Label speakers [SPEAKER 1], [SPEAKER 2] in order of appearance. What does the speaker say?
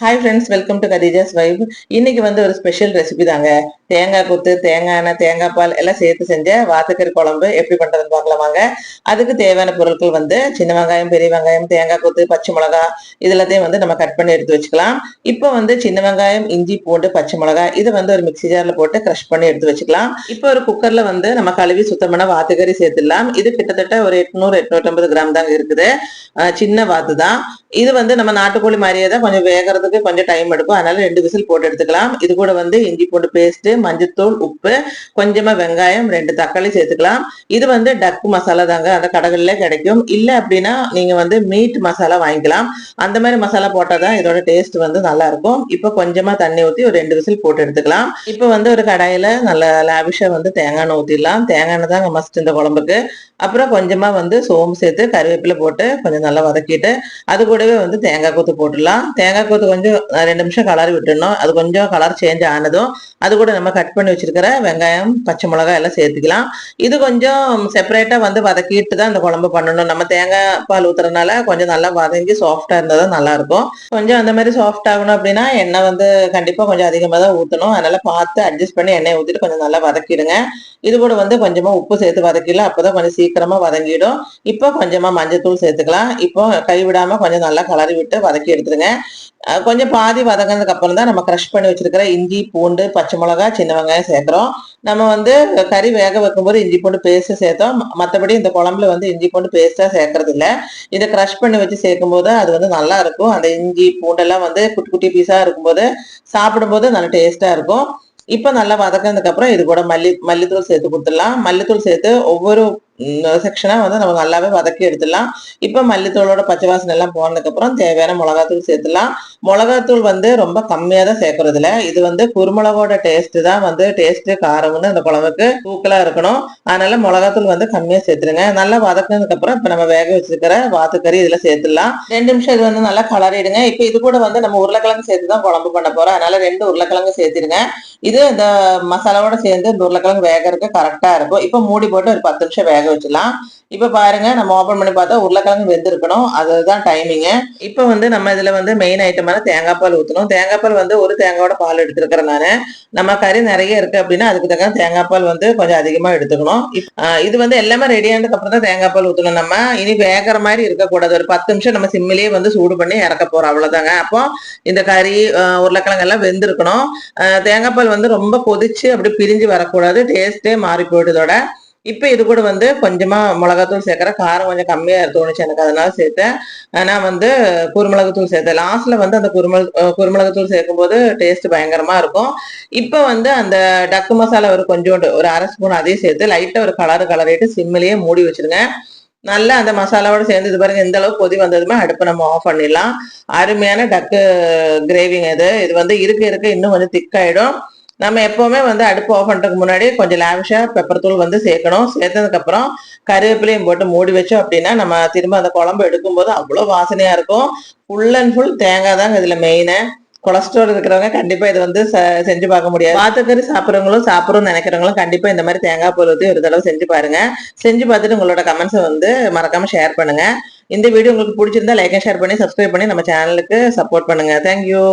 [SPEAKER 1] Hi friends welcome to Khadija's vibe இன்னைக்கு வந்து ஒரு ஸ்பெஷல் ரெசிபி தாங்க. தேங்காய் கொத்து தேங்காய் எண்ணெய் தேங்காய் பால் எல்லாம் சேர்த்து செஞ்ச வாத்துக்கறி குழம்பு எப்படி பண்ணுறதுன்னு பார்க்கலாம் வாங்க அதுக்கு தேவையான பொருட்கள் வந்து சின்ன வெங்காயம் பெரிய வெங்காயம் தேங்காய் கொத்து பச்சை மிளகா இது எல்லாத்தையும் வந்து நம்ம கட் பண்ணி எடுத்து வச்சுக்கலாம். இப்போ வந்து சின்ன வெங்காயம் இஞ்சி பூண்டு பச்சை மிளகா இதை வந்து ஒரு மிக்சி ஜாரில் போட்டு க்ரஷ் பண்ணி எடுத்து வச்சுக்கலாம். இப்போ ஒரு குக்கரில் வந்து நம்ம கழுவி சுத்தமான வாத்துக்கறி சேர்த்துடலாம். இது கிட்டத்தட்ட ஒரு எட்நூறு எட்நூற்றம்பது கிராம் தாங்க இருக்குது. சின்ன வாத்து தான் இது வந்து நம்ம நாட்டுக்கோழி மாதிரியே தான் கொஞ்சம் வேகிறதுக்கு கொஞ்சம் டைம் எடுக்கும். அதனால ரெண்டு விசில் போட்டு எடுத்துக்கலாம். இது கூட வந்து இஞ்சி பூண்டு பேஸ்ட் மஞ்சத்தூள் உப்பு கொஞ்சமா வெங்காயம் ரெண்டு தக்காளி சேர்த்துக்கலாம். இது வந்து டக்கு மசாலா தாங்க. அந்த கடைகளில் கிடைக்கும். இல்லை அப்படின்னா நீங்க வந்து மீட் மசாலா வாங்கிக்கலாம். அந்த மாதிரி மசாலா போட்டால் தான் இதோட டேஸ்ட் வந்து நல்லா இருக்கும். இப்போ கொஞ்சமா தண்ணி ஊற்றி ஒரு ரெண்டு விசில் போட்டு எடுத்துக்கலாம். இப்போ வந்து ஒரு கடாயில நல்ல லாவிஷா வந்து தேங்காய் எண்ணெய் ஊற்றிடலாம் தேங்காய் எண்ணெய் தாங்க மஸ்ட் இந்த குழம்புக்கு. அப்புறம் கொஞ்சமா வந்து சோம்பு சேர்த்து கருவேப்பிலை போட்டு கொஞ்சம் நல்லா வதக்கிட்டு அது கூட கூடவே வந்து தேங்காய் கொத்து போட்டுடலாம். தேங்காய் கொத்து கொஞ்சம் ரெண்டு நிமிஷம் கலர் விட்டுடணும். அது கொஞ்சம் கலர் சேஞ்ச் ஆனதும் அது கூட நம்ம கட் பண்ணி வச்சிருக்கிற வெங்காயம் பச்சை மிளகாய் எல்லாம் சேர்த்துக்கலாம். இது கொஞ்சம் செப்பரேட்டாக வந்து வதக்கிட்டு தான் இந்த குழம்பு பண்ணணும். நம்ம தேங்காய் பால் ஊத்துறதுனால கொஞ்சம் நல்லா வதங்கி சாஃப்டாக இருந்தால் தான் நல்லா இருக்கும் கொஞ்சம் அந்த மாதிரி சாஃப்ட் ஆகணும் அப்படின்னா எண்ணெய் வந்து கண்டிப்பாக கொஞ்சம் அதிகமாக தான் ஊற்றணும் அதனால் பார்த்து அட்ஜஸ்ட் பண்ணி எண்ணெய் ஊற்றிட்டு கொஞ்சம் நல்லா வதக்கிடுங்க. இது கூட வந்து கொஞ்சமாக உப்பு சேர்த்து வதக்கிடலாம். அப்பதான் கொஞ்சம் சீக்கிரமாக வதங்கிடும். இப்போ கொஞ்சமாக மஞ்சள் தூள் சேர்த்துக்கலாம். இப்போ கைவிடாமல் கொஞ்சம் நல்லா கலரி விட்டு வதக்கி எடுத்துருங்க கொஞ்சம் பாதி வதங்கினதுக்கு அப்புறம் தான் நம்ம க்ரஷ் பண்ணி வச்சிருக்கிற இஞ்சி பூண்டு பச்சை மிளகா சின்ன வெங்காயம் சேர்க்குறோம். நம்ம வந்து கறி வேக வைக்கும்போது இஞ்சி பூண்டு பேஸ்ட்டு சேர்த்தோம். மற்றபடி இந்த குழம்புல வந்து இஞ்சி பூண்டு பேஸ்ட்டாக சேர்க்கறது இல்லை இதை க்ரஷ் பண்ணி வச்சு சேர்க்கும் போது அது வந்து நல்லா இருக்கும். அந்த இஞ்சி பூண்டெல்லாம் வந்து குட்டி குட்டி பீஸாக இருக்கும்போது சாப்பிடும்போது நல்லா டேஸ்ட்டாக இருக்கும். இப்போ நல்லா வதக்கினதுக்கு அப்புறம் இது கூட மல்லி மல்லித்தூள் சேர்த்து கொடுத்துடலாம். மல்லித்தூள் சேர்த்து ஒவ்வொரு செக்ஷனாக வந்து நம்ம நல்லாவே வதக்கி எடுத்துடலாம். இப்போ மல்லித்தூளோட பச்சை வாசனை எல்லாம் போனதுக்கு அப்புறம் தேவையான மிளகாத்தூள் சேர்த்துலாம் மிளகாத்தூள் வந்து ரொம்ப கம்மியாக தான் சேர்க்கறது இது வந்து குருமிளகோட டேஸ்ட் தான் வந்து டேஸ்ட்டு காரம்னு அந்த குழம்புக்கு தூக்கலாக இருக்கணும். அதனால மிளகாத்தூள் வந்து கம்மியாக சேர்த்துருங்க நல்லா வதக்கினதுக்கு அப்புறம் நம்ம வேக வச்சிருக்கிற வாத்துக்கறி இதில் சேர்த்துடலாம். ரெண்டு நிமிஷம் இது வந்து நல்லா கலரிடுங்க. இப்போ இது கூட வந்து நம்ம உருளைக்கிழங்கு சேர்த்து தான் குழம்பு பண்ண போகிறோம் அதனால ரெண்டு உருளைக்கிழங்கு சேர்த்துடுங்க. இது இந்த மசாலாவோட சேர்ந்து இந்த உருளைக்கிழங்கு வேகறதுக்கு கரெக்டாக இருக்கும். இப்போ மூடி போட்டு ஒரு பத்து நிமிஷம் வேக வச்சிடலாம். இப்போ பாருங்க நம்ம ஓப்பன் பண்ணி பார்த்தா உருளைக்கிழங்கு வெந்திருக்கணும். அதுதான் டைமிங்கு இப்போ வந்து நம்ம இதில் வந்து மெயின் ஐட்டமான தேங்காய் பால் ஊற்றணும் தேங்காய் பால் வந்து ஒரு தேங்காயோட பால் எடுத்துருக்கிறேன் நம்ம கறி நிறைய இருக்கு அப்படின்னா அதுக்கு தக்க தேங்காய் பால் வந்து கொஞ்சம் அதிகமா எடுத்துக்கணும். ஆஹ் இது வந்து எல்லாமே ரெடி ஆனதுக்கு அப்புறம் தான் தேங்காய் பால் ஊற்றணும் நம்ம. இனி வேகிற மாதிரி இருக்கக்கூடாது. ஒரு பத்து நிமிஷம் நம்ம சிம்மிலேயே வந்து சூடு பண்ணி இறக்க போறோம். அவ்வளோதாங்க அப்போ இந்த கறி உருளைக்கிழங்கெல்லாம் உருளைக்கிழங்கு எல்லாம் வெந்திருக்கணும். தேங்காய் பால் வந்து ரொம்ப கொதிச்சு அப்படி பிரிஞ்சு வரக்கூடாது. டேஸ்டே மாறி போயிட்டதோட இப்போ இது கூட வந்து கொஞ்சமாக மிளகாத்தூள் சேர்க்குறேன் காரம் கொஞ்சம் கம்மியாக தோணுச்சு எனக்கு அதனால சேர்த்தேன். ஆனால் வந்து குருமிளகுத்தூள் சேர்த்தேன். லாஸ்ட்டில் வந்து அந்த குருமிளகு குருமிளகுத்தூள் சேர்க்கும்போது டேஸ்ட் பயங்கரமாக இருக்கும். இப்போ வந்து அந்த டக்கு மசாலா ஒரு கொஞ்சோண்டு ஒரு அரை ஸ்பூன் அதையும் சேர்த்து லைட்டாக ஒரு கலர் கலரிட்டு சிம்மிலேயே மூடி வச்சிருங்க. நல்லா அந்த மசாலாவோட சேர்ந்து இது பாருங்க எந்த அளவுக்கு கொதி வந்ததுமே அடுப்பை நம்ம ஆஃப் பண்ணிடலாம். அருமையான டக்கு கிரேவிங்க இது. இது வந்து இருக்க இருக்க இன்னும் கொஞ்சம் திக்காயிடும் நம்ம எப்போவுமே வந்து அடுப்பு ஆஃப் பண்ணுறதுக்கு முன்னாடி கொஞ்சம் லேவிஷாக பெப்பர் தூள் வந்து சேர்க்கணும். சேர்த்ததுக்கப்புறம் கருவேப்பிலையும் போட்டு மூடி வச்சோம் அப்படின்னா நம்ம திரும்ப அந்த குழம்பு எடுக்கும்போது அவ்வளோ வாசனையாக இருக்கும். ஃபுல் அண்ட் ஃபுல் தேங்காய் தாங்க இதில் மெயினு கொலஸ்ட்ரால் இருக்கிறவங்க கண்டிப்பா இது வந்து செஞ்சு பார்க்க முடியாது. வாத்துக்கறி சாப்பிட்றவங்களும் சாப்பிட்றோம்னு நினைக்கிறவங்களும் கண்டிப்பா இந்த மாதிரி தேங்காய் பால் ஒரு தடவை செஞ்சு பாருங்க. செஞ்சு பார்த்துட்டு உங்களோட கமெண்ட்ஸை வந்து மறக்காம ஷேர் பண்ணுங்க. இந்த வீடியோ உங்களுக்கு பிடிச்சிருந்தா லைக் ஷேர் பண்ணி சப்ஸ்கிரைப் பண்ணி நம்ம சேனலுக்கு சப்போர்ட் பண்ணுங்க. தேங்க்யூ